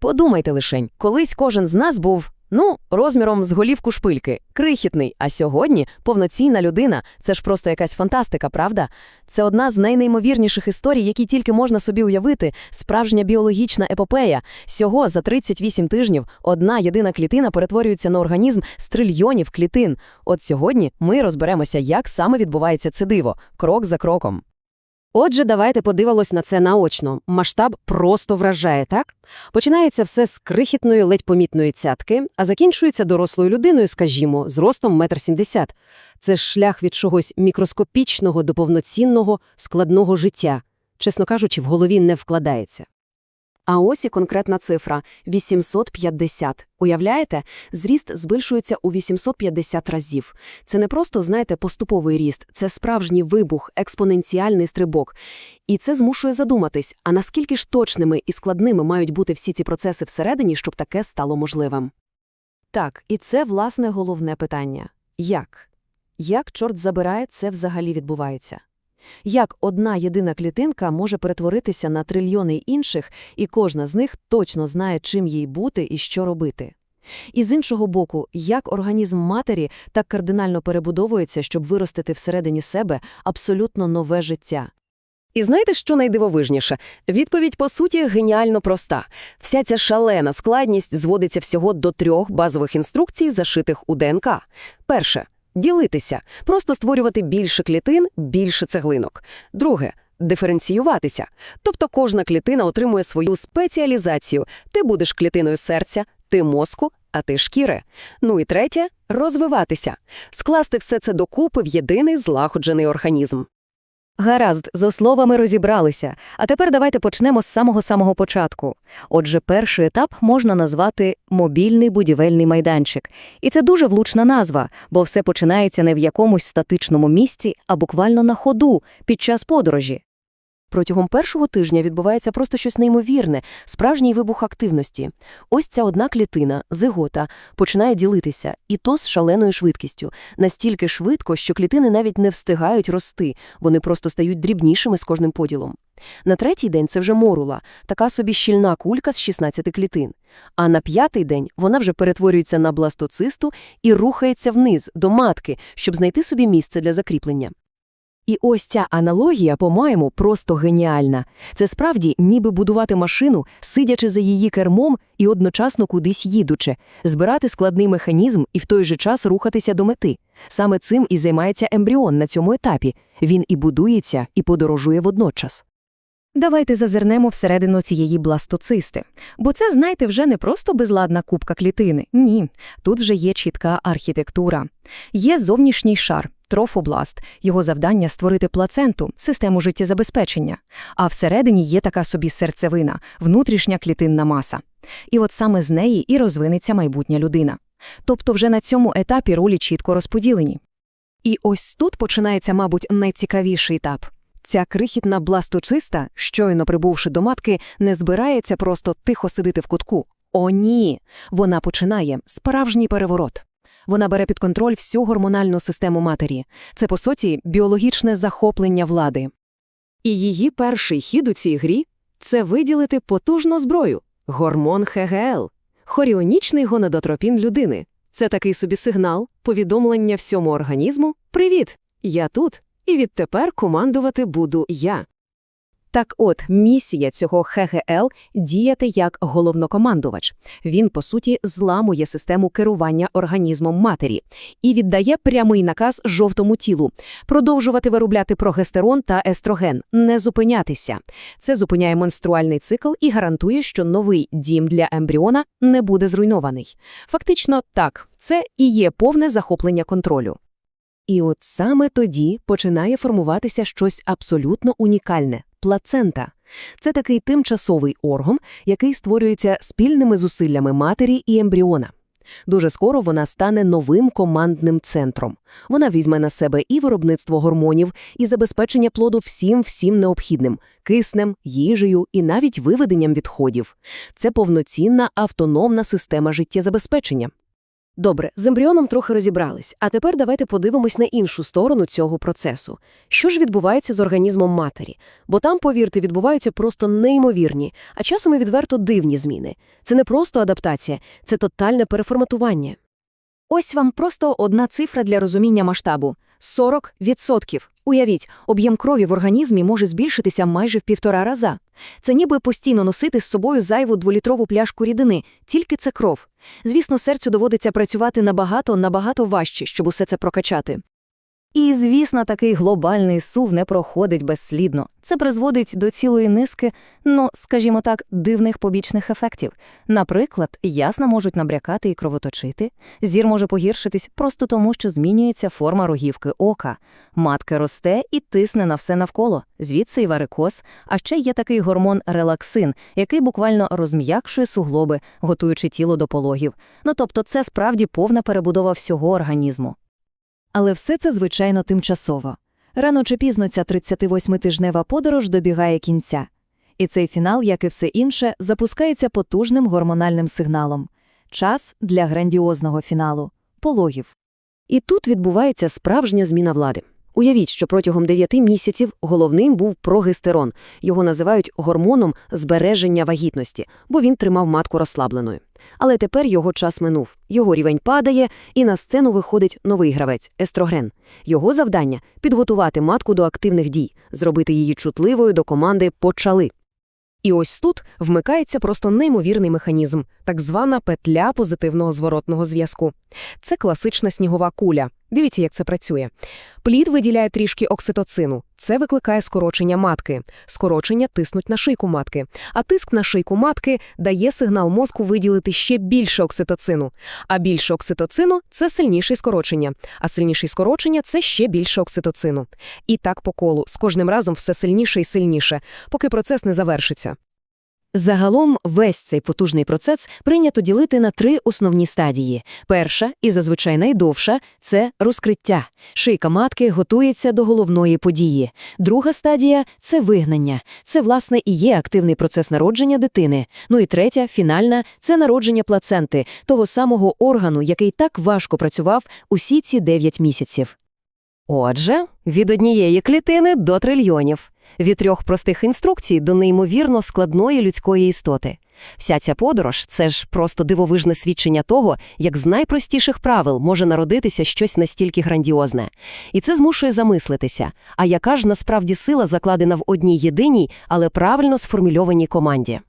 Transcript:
Подумайте лишень, колись кожен з нас був, ну, розміром з голівку шпильки, крихітний, а сьогодні повноцінна людина. Це ж просто якась фантастика, правда? Це одна з найнеймовірніших історій, які тільки можна собі уявити, справжня біологічна епопея. Всього за 38 тижнів одна єдина клітина перетворюється на організм з трильйонів клітин. От сьогодні ми розберемося, як саме відбувається це диво, крок за кроком. Отже, давайте подивимось на це наочно. Масштаб просто вражає, так? Починається все з крихітної, ледь помітної цятки, а закінчується дорослою людиною, скажімо, з ростом метр сімдесят. Це шлях від чогось мікроскопічного до повноцінного, складного життя. Чесно кажучи, в голові не вкладається. А ось і конкретна цифра – 850. Уявляєте? Зріст збільшується у 850 разів. Це не просто, знаєте, поступовий ріст, це справжній вибух, експоненціальний стрибок. І це змушує задуматись, а наскільки ж точними і складними мають бути всі ці процеси всередині, щоб таке стало можливим? Так, і це, власне, головне питання. Як? Як, чорт забирає, це взагалі відбувається? Як одна єдина клітинка може перетворитися на трильйони інших, і кожна з них точно знає, чим їй бути і що робити? І з іншого боку, як організм матері так кардинально перебудовується, щоб виростити всередині себе абсолютно нове життя? І знаєте, що найдивовижніше? Відповідь, по суті, геніально проста. Вся ця шалена складність зводиться всього до трьох базових інструкцій, зашитих у ДНК. Перше – ділитися, просто створювати більше клітин, більше цеглинок. Друге – диференціюватися. Тобто кожна клітина отримує свою спеціалізацію. Ти будеш клітиною серця, ти мозку, а ти шкіри. Ну і третє – розвиватися. Скласти все це докупи в єдиний злагоджений організм. Гаразд, з словами розібралися. А тепер давайте почнемо з самого-самого початку. Отже, перший етап можна назвати «мобільний будівельний майданчик». І це дуже влучна назва, бо все починається не в якомусь статичному місці, а буквально на ходу, під час подорожі. Протягом першого тижня відбувається просто щось неймовірне, справжній вибух активності. Ось ця одна клітина, зигота, починає ділитися, і то з шаленою швидкістю. Настільки швидко, що клітини навіть не встигають рости, вони просто стають дрібнішими з кожним поділом. На третій день це вже морула, така собі щільна кулька з 16 клітин. А на п'ятий день вона вже перетворюється на бластоцисту і рухається вниз, до матки, щоб знайти собі місце для закріплення. І ось ця аналогія, по-моєму, просто геніальна. Це справді ніби будувати машину, сидячи за її кермом і одночасно кудись їдучи, збирати складний механізм і в той же час рухатися до мети. Саме цим і займається ембріон на цьому етапі. Він і будується, і подорожує водночас. Давайте зазирнемо всередину цієї бластоцисти. Бо це, знаєте, вже не просто безладна кубка клітини. Ні, тут вже є чітка архітектура. Є зовнішній шар, трофобласт, його завдання створити плаценту, систему життєзабезпечення. А всередині є така собі серцевина, внутрішня клітинна маса. І от саме з неї і розвинеться майбутня людина. Тобто вже на цьому етапі ролі чітко розподілені. І ось тут починається, мабуть, найцікавіший етап. Ця крихітна бласточиста, щойно прибувши до матки, не збирається просто тихо сидити в кутку. О, ні! Вона починає справжній переворот. Вона бере під контроль всю гормональну систему матері. Це, по суті, біологічне захоплення влади. І її перший хід у цій грі це виділити потужну зброю – гормон ХГЛ, хоріонічний гонадотропін людини. Це такий собі сигнал, повідомлення всьому організму «Привіт, я тут, і відтепер командувати буду я». Так от, місія цього ХГЛ – діяти як головнокомандувач. Він, по суті, зламує систему керування організмом матері і віддає прямий наказ жовтому тілу – продовжувати виробляти прогестерон та естроген, не зупинятися. Це зупиняє менструальний цикл і гарантує, що новий дім для ембріона не буде зруйнований. Фактично, так, це і є повне захоплення контролю. І от саме тоді починає формуватися щось абсолютно унікальне – плацента. Це такий тимчасовий орган, який створюється спільними зусиллями матері і ембріона. Дуже скоро вона стане новим командним центром. Вона візьме на себе і виробництво гормонів, і забезпечення плоду всім-всім необхідним – киснем, їжею і навіть виведенням відходів. Це повноцінна автономна система життєзабезпечення. Добре, з ембріоном трохи розібрались, а тепер давайте подивимось на іншу сторону цього процесу. Що ж відбувається з організмом матері? Бо там, повірте, відбуваються просто неймовірні, а часом і відверто дивні зміни. Це не просто адаптація, це тотальне переформатування. Ось вам просто одна цифра для розуміння масштабу – 40%. Уявіть, об'єм крові в організмі може збільшитися майже в півтора раза. Це ніби постійно носити з собою зайву дволітрову пляшку рідини, тільки це кров. Звісно, серцю доводиться працювати набагато-набагато важче, щоб усе це прокачати. І, звісно, такий глобальний сув не проходить безслідно. Це призводить до цілої низки, ну, скажімо так, дивних побічних ефектів. Наприклад, ясна можуть набрякати і кровоточити, зір може погіршитись просто тому, що змінюється форма рогівки ока. Матка росте і тисне на все навколо, звідси і варикоз, а ще є такий гормон релаксин, який буквально розм'якшує суглоби, готуючи тіло до пологів. Ну тобто це справді повна перебудова всього організму. Але все це, звичайно, тимчасово. Рано чи пізно ця 38-тижнева подорож добігає кінця. І цей фінал, як і все інше, запускається потужним гормональним сигналом. Час для грандіозного фіналу – пологів. І тут відбувається справжня зміна влади. Уявіть, що протягом 9 місяців головним був прогестерон. Його називають гормоном збереження вагітності, бо він тримав матку розслабленою. Але тепер його час минув. Його рівень падає, і на сцену виходить новий гравець – естроген. Його завдання – підготувати матку до активних дій, зробити її чутливою до команди «почали». І ось тут вмикається просто неймовірний механізм, так звана петля позитивного зворотного зв'язку. Це класична снігова куля. Дивіться, як це працює. Плід виділяє трішки окситоцину. Це викликає скорочення матки. Скорочення тиснуть на шийку матки. А тиск на шийку матки дає сигнал мозку виділити ще більше окситоцину. А більше окситоцину – це сильніше скорочення. А сильніше скорочення – це ще більше окситоцину. І так по колу, з кожним разом все сильніше і сильніше, поки процес не завершиться. Загалом весь цей потужний процес прийнято ділити на три основні стадії. Перша, і зазвичай найдовша, це розкриття. Шийка матки готується до головної події. Друга стадія це вигнання. Це, власне, і є активний процес народження дитини. Ну і третя, фінальна, це народження плаценти, того самого органу, який так важко працював усі ці 9 місяців. Отже, від однієї клітини до трильйонів, від трьох простих інструкцій до неймовірно складної людської істоти. Вся ця подорож – це ж просто дивовижне свідчення того, як з найпростіших правил може народитися щось настільки грандіозне. І це змушує замислитися, а яка ж насправді сила закладена в одній єдиній, але правильно сформульованій команді.